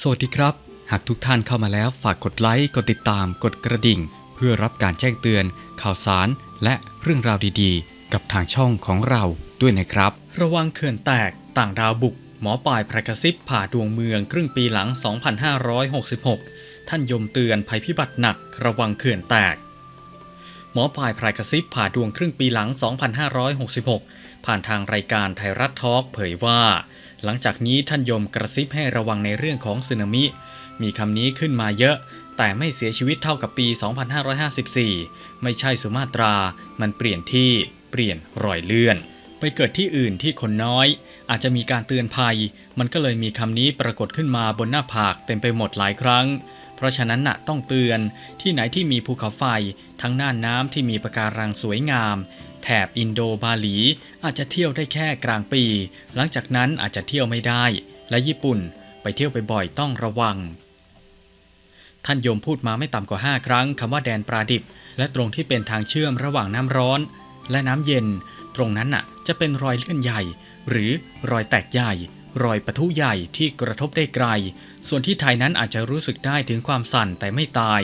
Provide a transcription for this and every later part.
สวัสดีครับ หากทุกท่านเข้ามาแล้วฝากกดไลค์ กดติดตาม กดกระดิ่ง เพื่อรับการแจ้งเตือน ข่าวสาร และเรื่องราวดีๆ กับทางช่องของเราด้วยนะครับ ระวังเขื่อนแตกต่างดาวบุก หมอปลายพระกระซิบผ่าดวงเมือง ครึ่งปีหลัง 2566 ท่านยมเตือนภัยพิบัติหนัก ระวังเขื่อนแตก หมอปลายพรายกระซิบผ่าดวงครึ่งปีหลัง 2566 ผ่านทางรายการไทยรัฐทอล์กเผยว่า หลังจากนี้ท่านยมกระซิบให้ระวังในเรื่องของสึนามิ มีคำนี้ขึ้นมาเยอะ แต่ไม่เสียชีวิตเท่ากับปี 2554 ไม่ใช่สุมาตรา มันเปลี่ยนที่ เปลี่ยนรอยเลื่อนไปเกิดที่อื่นที่คนน้อย อาจจะมีการเตือนภัย มันก็เลยมีคำนี้ปรากฏขึ้นมาบนหน้าผากเต็มไปหมดหลายครั้ง เพราะฉะนั้นน่ะต้องเตือนที่ไหนที่มีภูเขาไฟ ทั้งน่านน้ำที่มีปะการังสวยงาม แถบอินโดบาหลี อาจจะเที่ยวได้แค่กลางปี หลังจากนั้นอาจจะเที่ยวไม่ได้ และญี่ปุ่นไปเที่ยวไปบ่อยต้องระวัง ท่านโยมพูดมาไม่ต่ำกว่า 5 ครั้งคำว่าแดนปลาดิบ และตรงที่เป็นทางเชื่อมระหว่างน้ำร้อน และน้ำเย็น ตรงนั้นน่ะจะเป็นรอยเลื่อนใหญ่ หรือรอยแตกใหญ่ รอยปะทุใหญ่ที่กระทบได้ไกล ส่วนที่ไทยนั้นอาจจะรู้สึกได้ถึงความสั่นแต่ไม่ตาย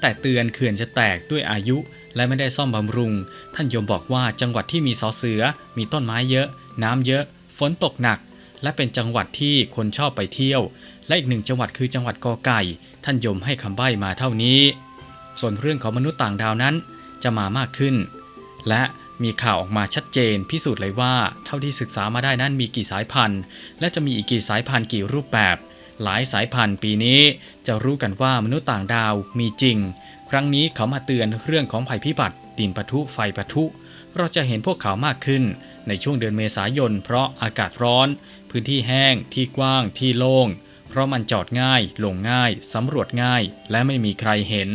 แต่เตือนเขื่อนจะแตกด้วยอายุ และไม่ได้ซ่อมบำรุง ท่านยมบอกว่าจังหวัดที่มีสอเสือ มีต้นไม้เยอะ น้ำเยอะ ฝนตกหนัก และเป็นจังหวัดที่คนชอบไปเที่ยว และอีกหนึ่งจังหวัดคือจังหวัดกอไก่ ท่านยมให้คำใบ้มาเท่านี้ ส่วนเรื่องของมนุษย์ต่างดาวนั้นจะมามากขึ้น และ มีข่าวออกมาชัดเจน พิสูจน์เลยว่าเท่าที่ศึกษามาได้นั้นมีกี่สายพันธุ์ และจะมีอีกกี่สายพันธุ์กี่รูปแบบ หลายสายพันธุ์ปีนี้จะรู้กันว่ามนุษย์ต่างดาวมีจริง ครั้งนี้เขามาเตือนเรื่องของภัยพิบัติดินปะทุไฟปะทุ เราจะเห็นพวกเขามากขึ้น ในช่วงเดือนเมษายน เพราะอากาศร้อน พื้นที่แห้ง ที่กว้าง ที่โล่ง เพราะมันจอดง่าย ลงง่าย สำรวจง่าย และไม่มีใครเห็น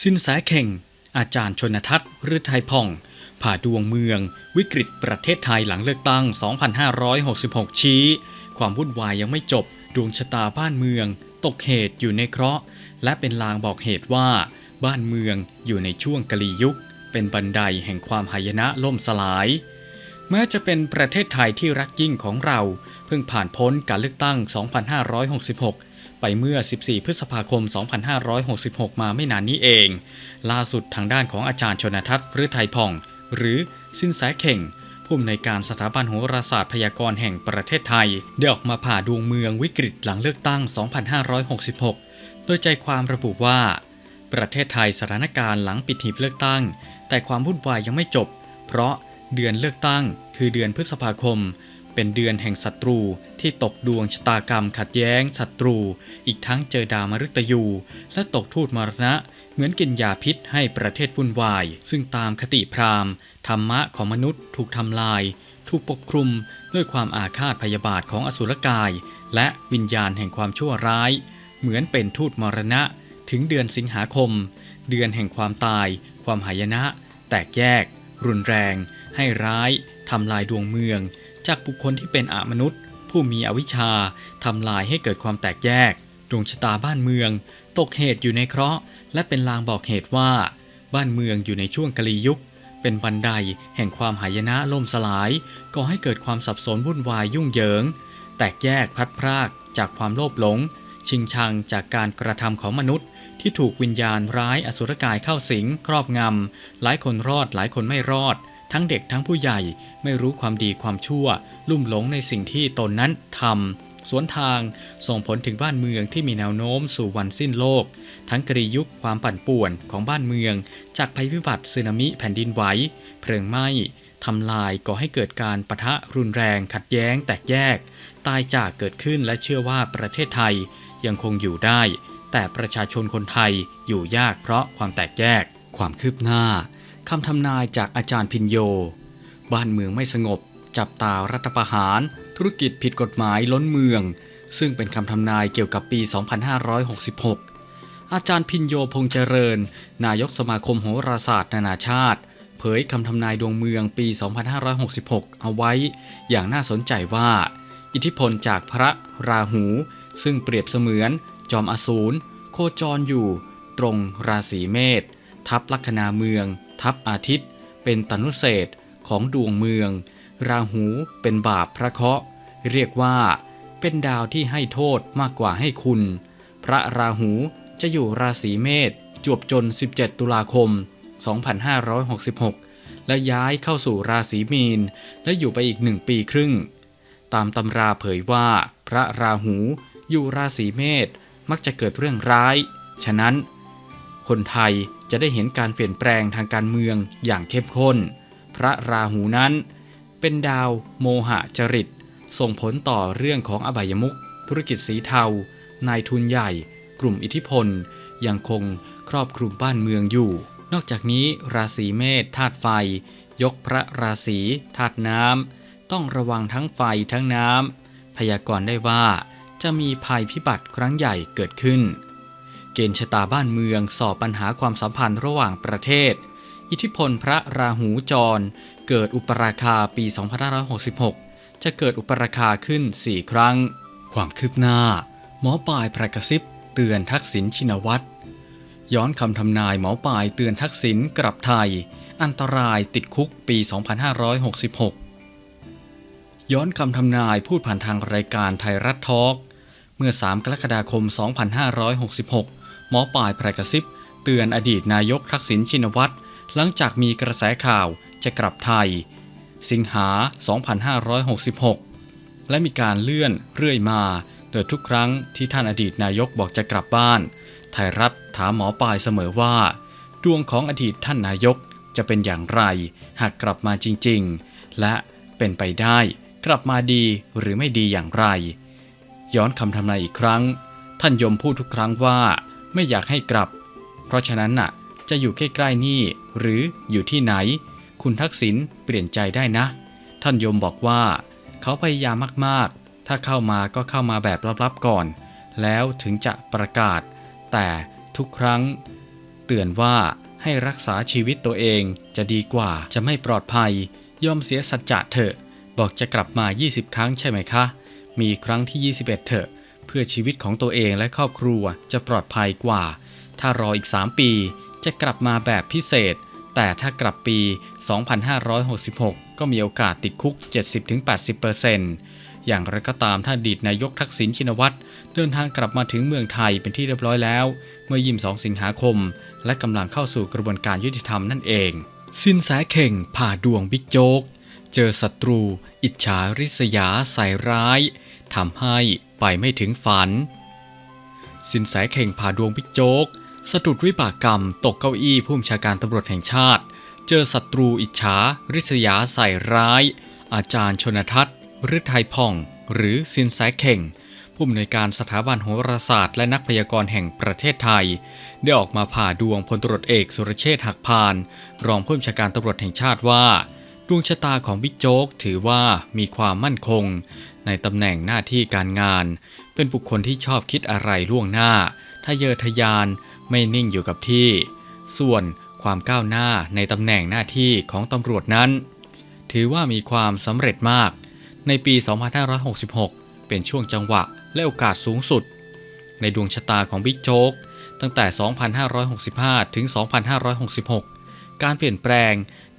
สินแสเข่ง อาจารย์ชนทัศน์ฤทัยพ่อง ผ่าดวงเมือง วิกฤตประเทศไทยหลังเลือกตั้ง 2566 ชี้ ความวุ่นวายยังไม่จบ ดวงชะตาบ้านเมือง ตกเหตุอยู่ในเคราะห์ และเป็นลางบอกเหตุว่า บ้านเมืองอยู่ในช่วงกะลียุค เป็นบันไดแห่งความหายนะล่มสลาย แม้จะเป็นประเทศไทยที่รักยิ่งของเรา เพิ่งผ่านพ้นการเลือกตั้ง 2566ไปเมื่อ 14 พฤษภาคม 2566 มาไม่นานนี้เอง ล่าสุดทางด้านของอาจารย์ชนทัศน์ฤทัยผ่อง หรือสินแสเข่ง ผู้อำนวยการสถาบันโหราศาสตร์พยากรณ์แห่งประเทศไทย ได้ออกมาผ่าดวงเมืองวิกฤตหลังเลือกตั้ง 2566 โดยใจความระบุว่า ประเทศไทยสถานการณ์หลังปิดหีบเลือกตั้ง แต่ความวุ่นวายยังไม่จบ เพราะเดือนเลือกตั้ง คือเดือนพฤษภาคม เป็นเดือนแห่งศัตรูที่ตกดวงชะตากรรมขัดแย้งศัตรู อีกทั้งเจอดาวมฤตยู และตกทูตมรณะ เหมือนกินยาพิษให้ประเทศวุ่นวาย ซึ่งตามคติพราหมณ์ ธรรมะของมนุษย์ถูกทำลาย ถูกปกคลุมด้วยความอาฆาตพยาบาทของอสุรกาย และวิญญาณแห่งความชั่วร้าย เหมือนเป็นทูตมรณะ ถึงเดือนสิงหาคม เดือนแห่งความตาย ความหายนะ แตกแยก รุนแรง ให้ร้ายทำลายดวงเมือง จากบุคคลที่เป็นอมนุษย์ ผู้มีอวิชชาทำลายให้เกิดความแตกแยก ดวงชะตาบ้านเมือง ตกเหตุอยู่ในเคราะห์ และเป็นลางบอกเหตุว่า บ้านเมืองอยู่ในช่วงกลียุค เป็นบันไดแห่งความหายนะล่มสลายก่อให้เกิดความสับสนวุ่นวายยุ่งเหยิง แตกแยกพัดพรากจากความโลภหลง ชิงชังจากการกระทำของมนุษย์ ที่ถูกวิญญาณร้ายอสุรกายเข้าสิง ครอบงำหลายคนรอดหลายคนไม่รอด ทั้งเด็กทั้งผู้ใหญ่ไม่รู้ความดีความชั่ว ลุ่มหลงในสิ่งที่ตนนั้นทำ สวนทางส่งผลถึงบ้านเมืองที่มีแนวโน้มสู่วันสิ้นโลก ทั้งกรียุคความปั่นป่วนของบ้านเมือง จากภัยพิบัติสึนามิแผ่นดินไหวเพลิงไหม้ทำลายก่อให้เกิดการปะทะรุนแรง ขัดแย้ง แตกแยก ตายจากเกิดขึ้นและเชื่อว่าประเทศไทยยังคงอยู่ได้ แต่ประชาชนคนไทยอยู่ยากเพราะความแตกแยก ความคืบหน้าคำทำนายจากอาจารย์พินโย บ้านเมืองไม่สงบ จับตารัฐประหาร ธุรกิจผิดกฎหมายล้นเมือง ซึ่งเป็นคำทำนายเกี่ยวกับปี 2566 อาจารย์พินโยพงษ์เจริญ นายกสมาคมโหราศาสตร์นานาชาติ เผยคำทำนายดวงเมืองปี 2566 เอาไว้ อย่างน่าสนใจว่า อิทธิพลจากพระราหู ซึ่งเปรียบเสมือน จอมอสูรโคจรอยู่ ตรงราศีเมษทับลัคนาเมือง ทับอาทิตย์ เป็นตนุเศษของดวงเมือง ราหูเป็นบาปพระเคราะห์ เรียกว่า เป็นดาวที่ให้โทษมากกว่าให้คุณ พระราหูจะอยู่ราศีเมษจวบจน 17 ตุลาคม 2566 และย้ายเข้าสู่ราศีมีน และอยู่ไปอีกหนึ่งปีครึ่ง ตามตำราเผยว่า พระราหูอยู่ราศีเมษมักจะเกิดเรื่องร้าย ฉะนั้น คนไทยจะได้เห็นการเปลี่ยนแปลงทางการเมืองอย่างเข้มข้น พระราหูนั้น เป็นดาวโมหะจริต ส่งผลต่อเรื่องของอบายมุขธุรกิจสีเทานายทุนใหญ่ กลุ่มอิทธิพล ยังคงครอบคลุมบ้านเมืองอยู่ นอกจากนี้ราศีเมษธาตุไฟ ยกพระราศีธาตุน้ำต้องระวังทั้งไฟทั้งน้ำพยากรณ์ได้ว่าจะมีภัยพิบัติครั้งใหญ่เกิดขึ้น เกณฑ์ชะตาบ้านเมืองสอบปัญหาความสัมพันธ์ระหว่างประเทศ อิทธิพลพระราหูจร เกิดอุปราคาปี 2566 จะเกิดอุปราคาขึ้น 4 ครั้ง ความคืบหน้า หมอปลายพระกระซิบเตือนทักษิณชินวัตรย้อนคำทำนายหมอปลายเตือนทักษิณกลับไทย อันตรายติดคุกปี 2566 ย้อนคำทำนายพูดผ่านทางรายการไทยรัฐทอล์กเมื่อ 3 กรกฎาคม 2566 หมอปลายพระกระซิบเตือนอดีตนายกทักษิณชินวัตรหลังจากมีกระแสข่าวจะกลับไทย สิงหา 2566 และมีการเลื่อนเรื่อยมา โดยทุกครั้งที่ท่านอดีตนายกบอกจะกลับบ้าน ไทยรัฐถามหมอปลายเสมอว่า ดวงของอดีตท่านนายกจะเป็นอย่างไร หากกลับมาจริงๆ และเป็นไปได้กลับมาดีหรือไม่ดีอย่างไร ย้อนคำทำนายอีกครั้ง ท่านยมพูดทุกครั้งว่าไม่อยากให้กลับ เพราะฉะนั้นน่ะจะอยู่ใกล้ๆนี่หรืออยู่ที่ไหน คุณทักษิณเปลี่ยนใจได้นะ ท่านยมบอกว่า เขาพยายามมากๆ ถ้าเข้ามาก็เข้ามาแบบลับๆก่อน แล้วถึงจะประกาศ แต่ทุกครั้ง เตือนว่าให้รักษาชีวิตตัวเองจะดีกว่าจะไม่ปลอดภัย ยอมเสียสัจจะเถอะ บอกจะกลับมา 20 ครั้งใช่ไหมคะ มีครั้งที่ 21 เถอะ เพื่อชีวิตของตัวเองและครอบครัวจะปลอดภัยกว่า ถ้ารออีก 3 ปีจะกลับมาแบบพิเศษ แต่ถ้ากลับปี 2566 ก็มีโอกาสติดคุก 70-80%อย่างไรก็ตามท่าดีตนายกทักษิณชินวัตรเดินทางกลับมาถึงเมืองไทยเป็นที่เรียบร้อยแล้ว เมื่อยิม2สิงหาคม และกำลังเข้าสู่กระบวนการยุติธรรมนั่นเอง สินแสเข่งผ่าดวงบิ๊กโจ๊ก เจอศัตรู อิจฉาริษยาใส่ร้ายทำให้ไปไม่ถึงฝัน สินแสเข่งผ่าดวงบิ๊กโจ๊ก สะดุดวิบากกรรม ตกเก้าอี้ผู้บัญชาการตำรวจแห่งชาติ เจอศัตรูอิจฉา ริษยาใส่ร้าย อาจารย์ชนทัศน์ฤทัยพ่อง หรือสินแสเข่ง ผู้อำนวยการสถาบันโหราศาสตร์ และนักพยากรณ์แห่งประเทศไทย ได้ออกมาผ่าดวงพลตรวจเอกสุรเชษฐ์หักพาน รองผู้บัญชาการตำรวจแห่งชาติว่า ดวงชะตาของบิ๊กโจ๊กถือว่ามีความมั่นคง ในตำแหน่งหน้าที่การงาน เป็นบุคคลที่ชอบคิดอะไรล่วงหน้า ทะเยอทะยานไม่นิ่งอยู่กับที่ ส่วนความก้าวหน้าในตำแหน่งหน้าที่ของตำรวจนั้น ถือว่ามีความสำเร็จมาก ในปี 2566 เป็นช่วงจังหวะและโอกาสสูงสุด ในดวงชะตาของบิ๊กโจ๊กตั้งแต่ 2565 ถึง 2566 การเปลี่ยนแปลง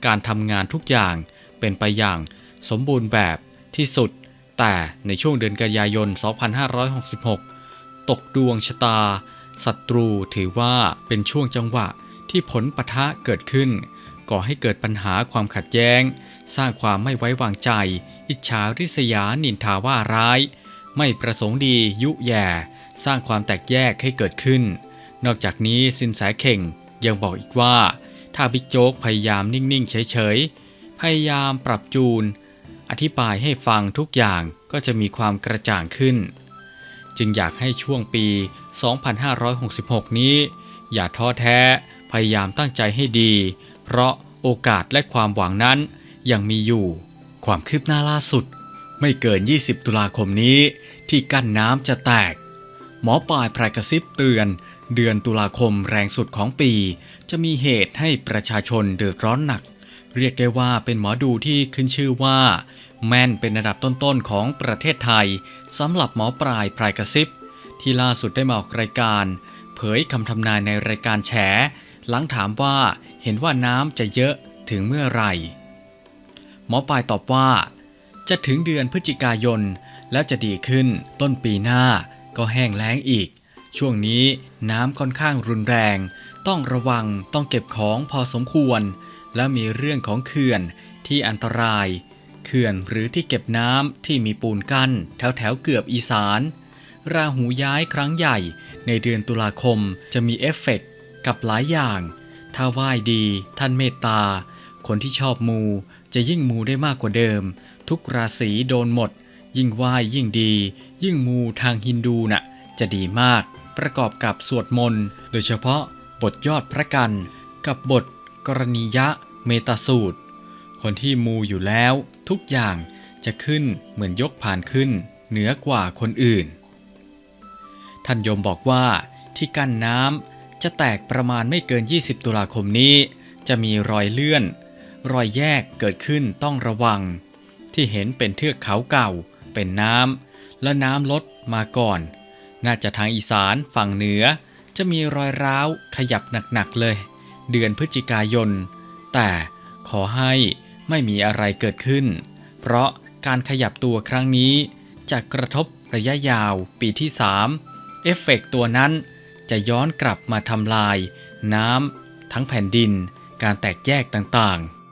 การทำงานทุกอย่างเป็นไปอย่างสมบูรณ์แบบที่สุด แต่ในช่วงเดือนกันยายน 2566 ตกดวงชะตาศัตรูถือว่าเป็นช่วงจังหวะที่ผลปะทะเกิดขึ้น ก่อให้เกิดปัญหาความขัดแย้ง สร้างความไม่ไว้วางใจ อิจฉาริษยานินทาว่าร้าย ไม่ประสงค์ดียุแย่ สร้างความแตกแยกให้เกิดขึ้น นอกจากนี้สินแสเข่งยังบอกอีกว่า ถ้าบิ๊กโจ๊กพยายามนิ่ง ๆ เฉย ๆ พยายามปรับจูน อธิบายให้ฟังทุกอย่างก็จะมีความกระจ่างขึ้น จึงอยากให้ช่วงปี 2566 นี้ อย่าท้อแท้ พยายามตั้งใจให้ดี เพราะโอกาสและความหวังนั้นยังมีอยู่ ความคืบหน้าล่าสุด ไม่เกิน 20 ตุลาคมนี้ ที่กั้นน้ำจะแตก หมอปลายพรายกระซิบเตือน เดือนตุลาคมแรงสุดของปี จะมีเหตุให้ประชาชนเดือดร้อนหนัก เรียกได้ว่าเป็นหมอดูที่ขึ้นชื่อว่า แม่นเป็นระดับต้นๆของประเทศไทยสำหรับหมอปลายพรายกระซิบ ที่ล่าสุดได้มาออกรายการ เผยคำทำนายในรายการแฉ หลังถามว่าเห็นว่าน้ำจะเยอะถึงเมื่อไหร่ หมอปลายตอบว่า จะถึงเดือนพฤศจิกายน แล้วจะดีขึ้นต้นปีหน้าก็แห้งแล้งอีก ช่วงนี้น้ำค่อนข้างรุนแรง ต้องระวังต้องเก็บของพอสมควร และมีเรื่องของเขื่อนที่อันตราย เขื่อนหรือที่เก็บน้ำที่มีปูนกั้น แถวแถวเกือบอีสาน ราหูย้ายครั้งใหญ่ในเดือนตุลาคมจะมีเอฟเฟกต์กับหลายอย่าง ถ้าไหว้ดีท่านเมตตา คนที่ชอบมูจะยิ่งมูได้มากกว่าเดิม ทุกราศีโดนหมด ยิ่งไหว้ยิ่งดี ยิ่งมูทางฮินดูน่ะจะดีมาก ประกอบกับสวดมนต์ โดยเฉพาะบทยอดพระกัน กับบท กรณียะเมตสูตร คนที่มูอยู่แล้วทุกอย่างจะขึ้นเหมือนยกผ่านขึ้น เหนือกว่าคนอื่น ท่านยมบอกว่าที่กั้นน้ำจะแตกประมาณไม่เกิน 20 ตุลาคมนี้ จะมีรอยเลื่อน รอยแยกเกิดขึ้นต้องระวัง ที่เห็นเป็นเทือกเขาเก่า เป็นน้ำและน้ำลดมาก่อน น่าจะทางอีสานฝั่งเหนือ จะมีรอยร้าวขยับหนักๆเลย เดือนพฤศจิกายน แต่ขอให้ไม่มีอะไรเกิดขึ้น เพราะการขยับตัวครั้งนี้ จะกระทบระยะยาวปีที่ 3 เอฟเฟกต์ตัวนั้นจะย้อนกลับมาทำลาย น้ำทั้งแผ่นดิน การแตกแยกต่างๆ